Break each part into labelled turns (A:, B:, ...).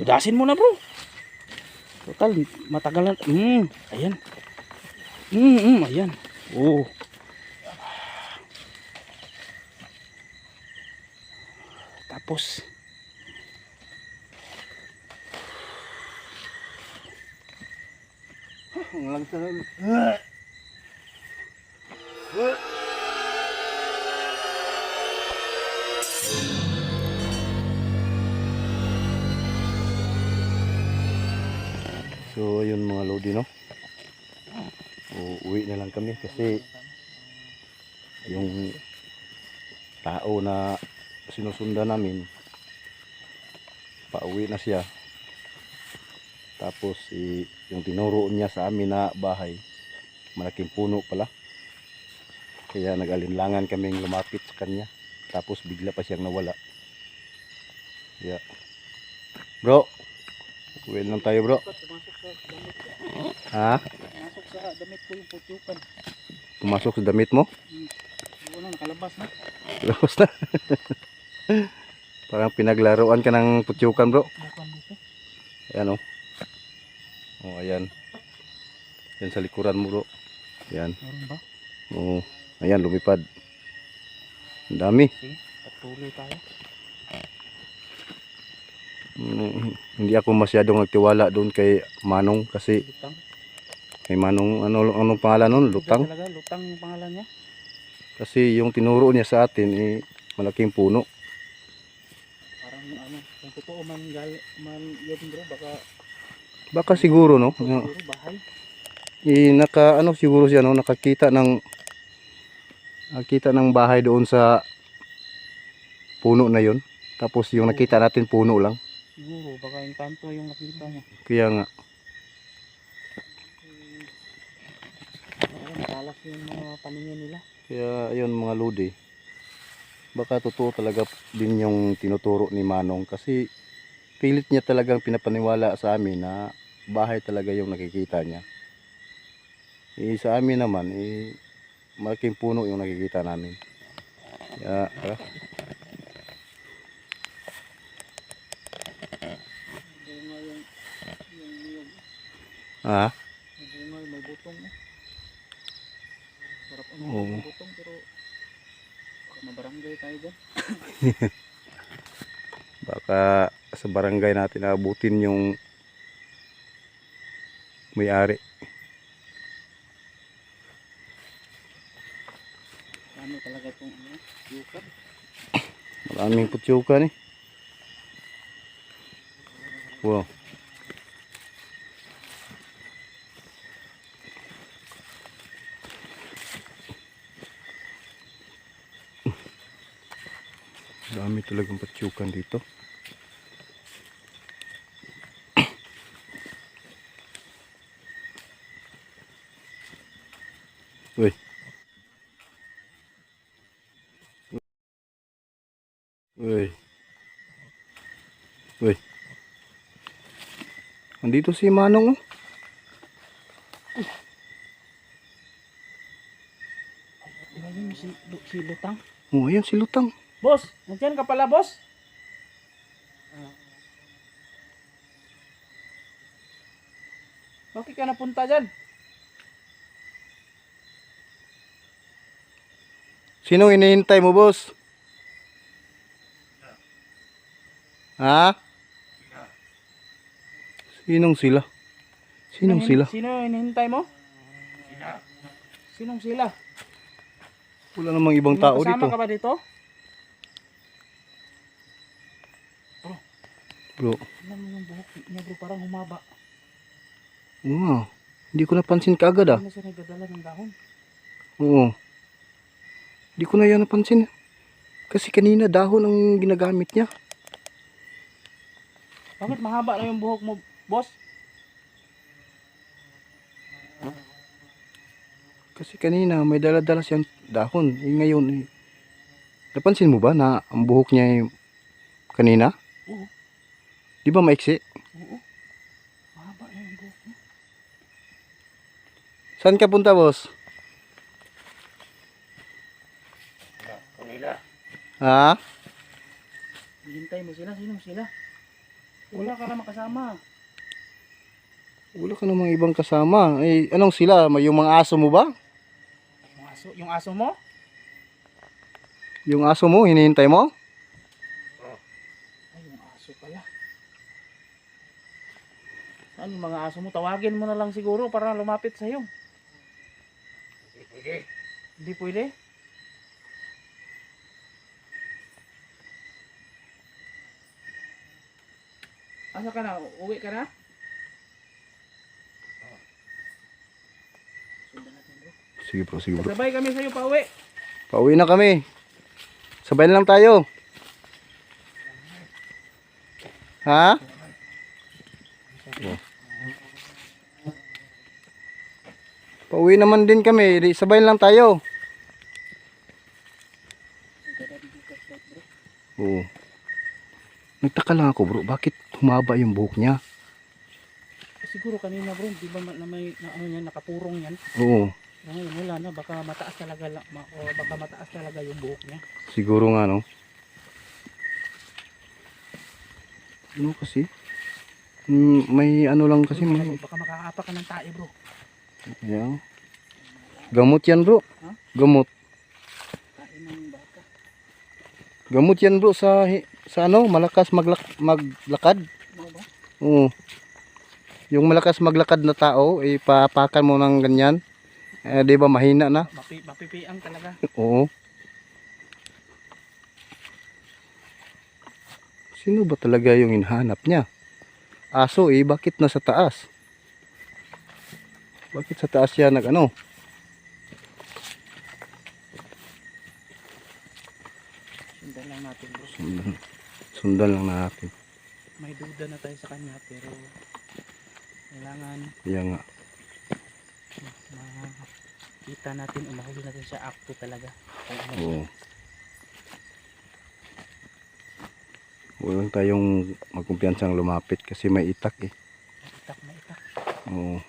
A: Tudasin mo na bro. Total, matagal na. Mm, ayan. Mm, mm, ayan. Oo. Tapos,
B: Ang lang talaga. So ayun mga lodi no. Uuwi na lang kami kasi yung tao na sinusundan namin pauwi na siya. Tapos eh, yung tinuro niya sa amin na bahay, malaking puno pala. Kaya nag-alinlangan kaming lumapit sa kanya. Tapos bigla pa siyang nawala. Kaya, bro, uwi lang tayo bro. Ha?
A: Pumasok sa damit ko yung putyukan.
B: Pumasok sa damit mo?
A: Wala, nakalabas na.
B: Labas na. Parang pinaglaruan ka ng putyukan bro. Ayan o. Oh, ayan. Yan sa likuran mo bro. Ayan.
A: Meron?
B: Oo. Ayan, lumipad. Ang dami.
A: Sige, patuloy tayo.
B: Hindi ako masyadong nagtiwala doon kay Manong kasi
A: Lutang.
B: kay Manong ano anong pangalan nun? Lutang.
A: Talaga, lutang pangalan niya.
B: Kasi yung tinuro niya sa atin eh malaking puno.
A: Parang ano, kung totoo man, gal, man yun bro, baka
B: Baka siguro no.
A: siguro bahay.
B: Eh, naka ano siguro siya no nakakita ng nakita ng bahay doon sa puno na yon. Tapos yung nakita natin puno lang.
A: Siguro, baka yung kanto yung nakita niya.
B: Kaya nga
A: Ayun, talas yung mga paningin nila.
B: Kaya ayun mga lodi. Baka totoo talaga din yung tinuturo ni Manong kasi pilit niya talagang pinapaniwala sa amin na bahay talaga yung nakikita niya. Eh, sa amin naman, eh, malaking puno yung nakikita namin. Kaya, ah,
A: Bunga yung, yung niyog.
B: Ah,
A: May bunga, may butong. Eh. Sarap ano,
B: Oo.
A: may butong pero baka mabarangay tayo dyan.
B: baka sa barangay natin abutin yung may-ari.
A: Ano talaga itong ano, yukat.
B: Maraming putyukan eh. Wow. Dami talagang patyukan dito. Uy. Uy. Uy. Andito si Manong oh.
A: Si, si Lutang.
B: Oh, ayan si Lutang.
A: Boss, nandiyan ka pala, boss? Bakit ka napunta dyan?
B: Sinong inihintay mo, boss? Ha? Sinong sila? Sinong
A: Sino-
B: sila?
A: Sino yung hinihintay mo? Sinong sila?
B: Wala namang ibang tao
A: kasama
B: dito.
A: ka ba dito?
B: Bro,
A: Tingnan mo yung buhok niya bro, parang humaba.
B: oo. Hindi ko napansin kaagad ah.
A: Hindi na siya nagdadala ng dahon.
B: Oo. Hindi ko na yan napansin. Kasi kanina dahon ang ginagamit niya.
A: Bakit mahaba na yung buhok mo, boss?
B: Kasi kanina may dala-dala siyang dahon. Eh, ngayon, eh, napansin mo ba na ang buhok niya eh, kanina?
A: Oo.
B: Di ba maiksi?
A: Oo. Mahaba na yung buhok mo.
B: Saan ka punta, boss?
A: Kanila.
B: Ha?
A: Hihintay mo sila. Sinong sila? Wala ka naman kasama.
B: Wala ka namang ibang kasama. Eh, anong sila? May- Yung mga aso mo ba?
A: Yung aso, yung aso mo?
B: Yung aso mo, hinihintay mo?
A: Ay, yung aso pala. Yung mga aso mo? Tawagin mo na lang siguro para lumapit sa'yo. Hindi pwede? Asa ka na? Uwi ka na?
B: Sige bro, sige bro.
A: Sabay kami sa'yo pa uwi.
B: Pauwi na kami. Sabay na lang tayo. Ha? Oh. Pauwi naman din kami. Sabay lang tayo. Oo. Nagtaka lang ako bro, bakit humaba yung buhok niya?
A: Siguro kanina bro, di ba na may na, ano yan, nakapurong yan?
B: Oo,
A: Na ngayon wala na, baka mataas talaga ma, o baka mataas talaga yung buhok niya.
B: siguro nga no. Ano kasi? Hmm, may ano lang kasi
A: baka,
B: may
A: baka makakapa ka ng tae bro.
B: Ayan. Gamot yan bro.
A: Ha?
B: Gamot. Gamot yan bro sa sa ano, malakas maglak maglakad. Oo. Yung malakas maglakad na tao, ipapakan mo ng ganyan. Eh, di ba mahina na?
A: Mapi, mapipiang talaga.
B: Oo. Sino ba talaga yung hinahanap niya? Aso eh, bakit nasa taas? Bakit sa taas siya nag ano?
A: Sundan lang natin bro.
B: Sundan, sundan lang natin.
A: May duda na tayo sa kanya pero kailangan
B: Yan nga.
A: makita natin o mahuli natin siya akto talaga.
B: Oo. Huwag tayong magkumpiyansang lumapit kasi may itak eh.
A: Maitak, maitak.
B: Oo.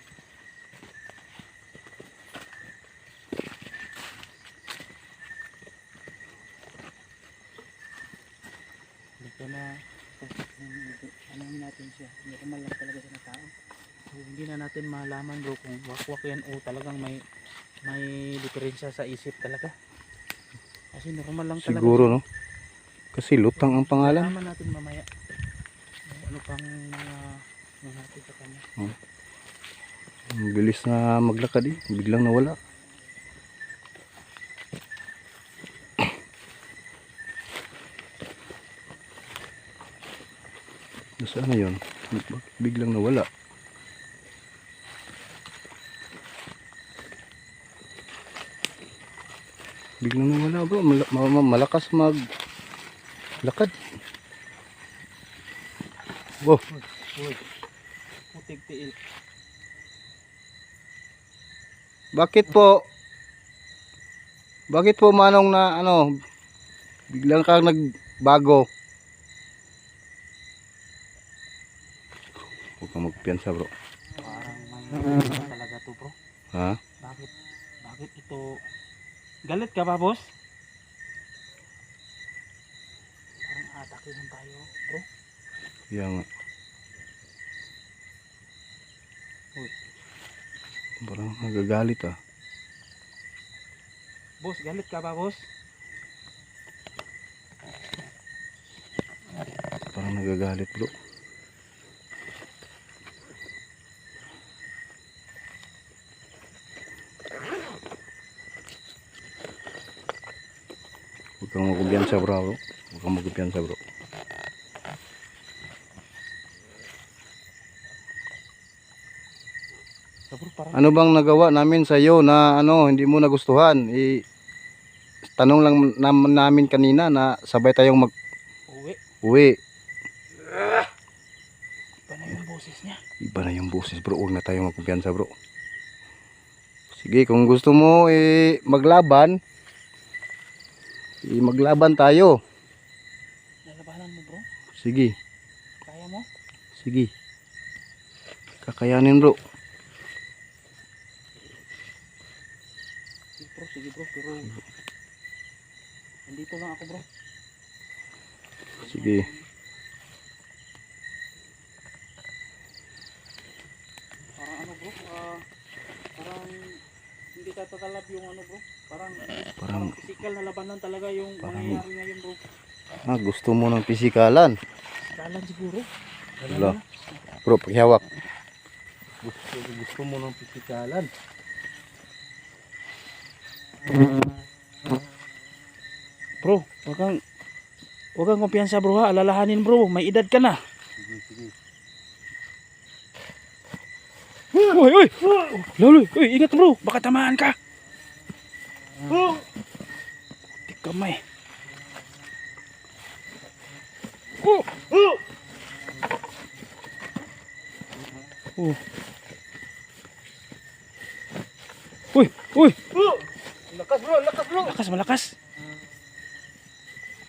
A: Dito na ano siya. Normal lang talaga siya na tao. So, hindi na natin malaman bro kung wakwak yan o talagang may may diferensya sa isip talaga. Kasi normal lang talaga.
B: Siguro no? Kasi lutang ang pangalan.
A: Malaman natin mamaya. Ano pang mga ano natin sa kanya.
B: Ang bilis na maglakad eh. Biglang nawala. Nasaan na yun? Biglang nawala? Biglang nawala bro. Mal- ma- ma- malakas mag lakad. Wow.
A: Putig.
B: Bakit po? Bakit po manong na ano biglang kang nagbago? Huwag magpiyansa bro.
A: Parang may talaga to bro.
B: Ha?
A: Bakit bakit ito Galit ka ba boss? Parang atake lang tayo bro.
B: Yan nga.
A: Uy.
B: Parang nagagalit ah.
A: Boss, galit ka ba boss?
B: Parang nagagalit bro. Huwag kang magkumpiyansa bro. Huwag kang magkumpiyansa bro. Ano bang nagawa namin sa iyo na ano hindi mo nagustuhan? I tanong lang naman namin kanina na sabay tayong
A: uwi.
B: mag-uwi.
A: Iba na yung boses niya.
B: Iba na yung boses bro. Huwag na tayong magkumpiyansa bro. Sige, kung gusto mo eh maglaban, E, maglaban tayo.
A: Lalabanan mo bro?
B: Sige.
A: Kaya mo?
B: Sige. Kakayanin bro.
A: Sige bro, sige bro. Pero nandito lang ako bro.
B: Sige.
A: Parang ano bro, ah... Uh hindi tatatalab yung ano bro. Parang
B: Parang,
A: physical na labanan talaga yung
B: Parang-
A: mangyayari ngayon bro.
B: ah, gusto mo ng pisikalan.
A: Kalan siguro. Wala.
B: Bro, paghihawak.
C: Gusto, gusto mo ng pisikalan.
A: Bro, wag kang wag kang kumpiyansa bro ha. Alalahanin bro, may edad ka na.
C: Sige, sige.
A: Uy, uy! Lolo, uy, ingat bro, baka tamaan ka. Tik kamay. Oh! Oh! Oh. Uy, uy,
C: Lakas bro, lakas bro.
A: malakas, malakas.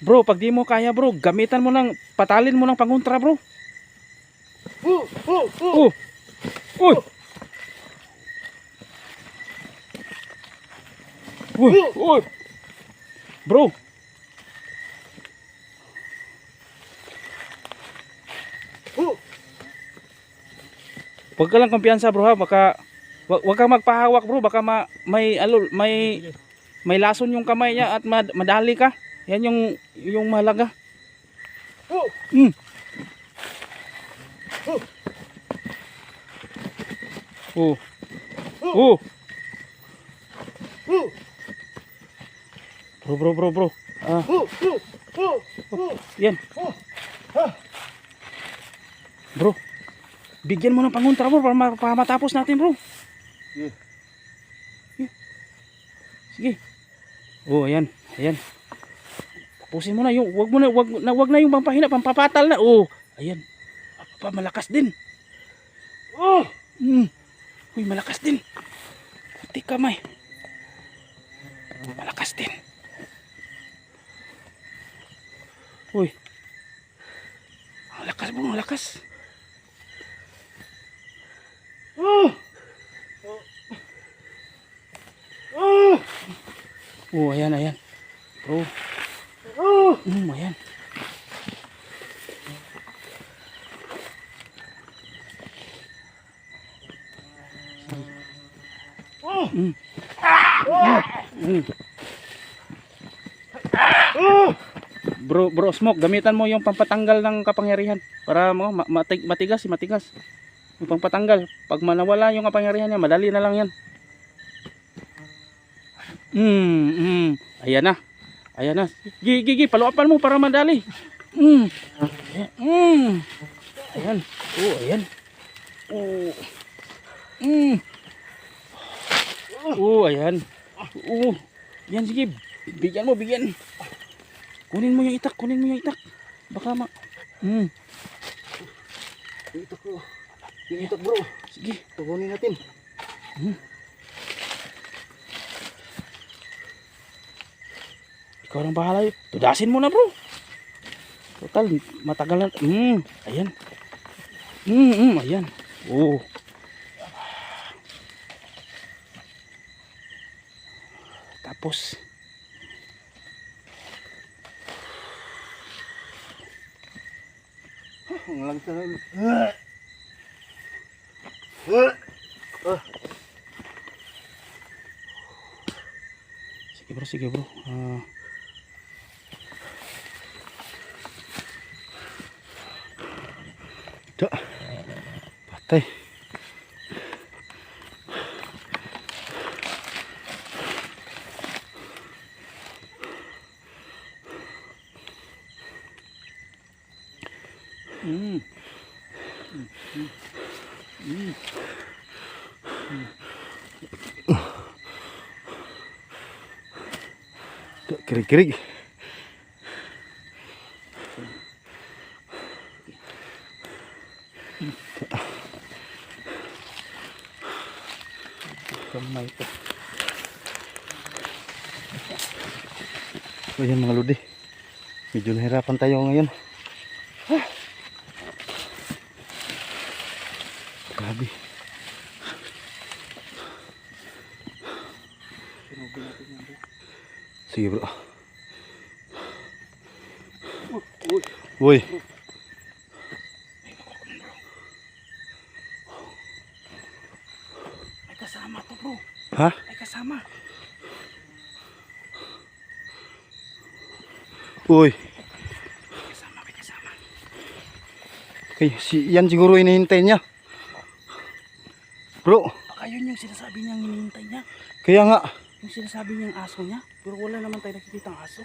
A: Bro, pag di mo kaya bro, gamitan mo ng, patalin mo ng panguntra bro.
C: Oh, oh, oh.
A: Oh! Uy! Uy! Bro!
C: Oh.
A: Huwag ka lang kumpiyansa bro ha, baka wag kang magpahawak bro, baka ma, may alo, may may lason yung kamay niya at mad, madali ka. Yan yung yung mahalaga.
C: Oh.
A: Mm. Oh. Oh.
C: Oh,
A: Bro, bro, bro, bro. Ah,
C: oh, oh, oh,
A: yan. Bro. Bigyan mo ng panguntra bro para, ma- para matapos natin bro.
C: Sige.
A: Sige. Sige. Oh, ayan. Ayan. Tapusin mo na yung wag mo na wag na wag na yung pampahina, pampapatal na. Oh, ayan. Pa malakas din.
C: Oh.
A: Mm. Uy, malakas din. Puti kamay. Malakas din. Uy. Ang lakas bro, ang lakas.
C: Oh. Oh.
A: Oh, ayan, ayan. Bro,
C: Oh.
A: mm, ayan.
C: Oh.
A: Mm. Mm.
C: Oh.
A: Bro, bro, smoke, gamitan mo yung pampatanggal ng kapangyarihan para mo ma- matig, matigas, matigas. Yung pampatanggal. Pag manawala yung kapangyarihan niya, madali na lang yan. Mm, mm. Ayan na. Ayan na. Gigi, paluapan mo para madali. Mm. Mm. Ayan. Oh, ayan. Oh. Mm. Oh, ayan. Oh. Yan, sige. Bigyan mo, bigyan. Kunin mo yung itak, kunin mo yung itak. Baka ma... Hmm,
C: Dito bro. Dito bro.
A: sige.
C: Tugunin natin.
A: Ikaw ang bahala. yun. Tudasin mo na bro. Total, matagal na. Hmm, ayan. Hmm, hmm, ayan. Oh. Tapos,
C: Ang langsa na. Ah. Ah.
A: sige bro, sige bro. Ah.
B: Da. Patay.
A: Hmm.
B: Da, Kirig-kirig.
A: Kamay ko.
B: So yan mga lodi. Medyo nahirapan tayo ngayon. Ah. Grabe.
A: Tinubin natin yan bro.
B: Sige bro.
A: Uy.
B: Uy.
A: Kasama to bro.
B: Ha?
A: May kasama.
B: Uy.
A: May kasama, may kasama.
B: Okay, si, yan siguro hinihintay niya. Bro,
A: Baka yun yung sinasabi niyang hinihintay niya.
B: kaya nga.
A: Yung sinasabi niyang aso niya. Pero wala naman tayo nakikita ang aso.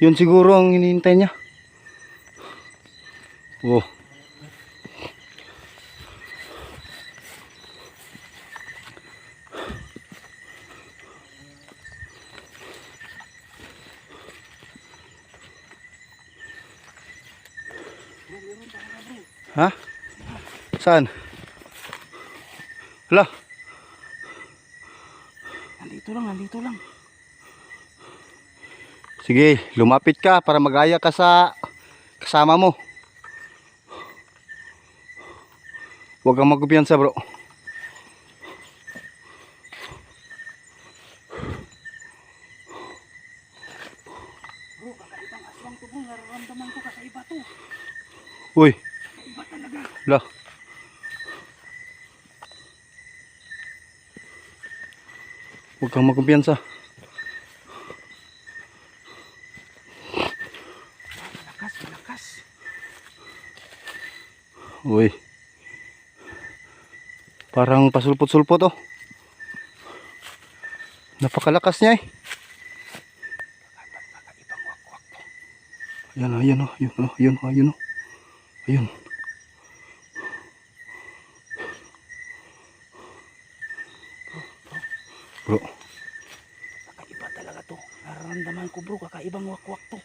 B: Yun siguro ang hinihintay niya. Oh. Saan? Hala,
A: Nandito lang, nandito lang.
B: sige, lumapit ka para magaya ka sa kasama mo. Huwag kang magkumpiyansa bro.
A: Bro, kakaibang aswang to bro. Nararamdaman ko kakaiba to.
B: Uy,
A: Kakaiba talaga.
B: la. Huwag kang magkumpiyansa.
A: Malakas, malakas.
B: Uy. Parang pasulpot-sulpot oh. Napakalakas niya eh.
A: Kakaibang wakwak to.
B: Ayan, ayan, oh, ayun, oh, ayun, oh, ayun, oh. Ayun. Bro,
A: Kakaiba talaga to. Nararamdaman ko bro, kakaibang wakwak to.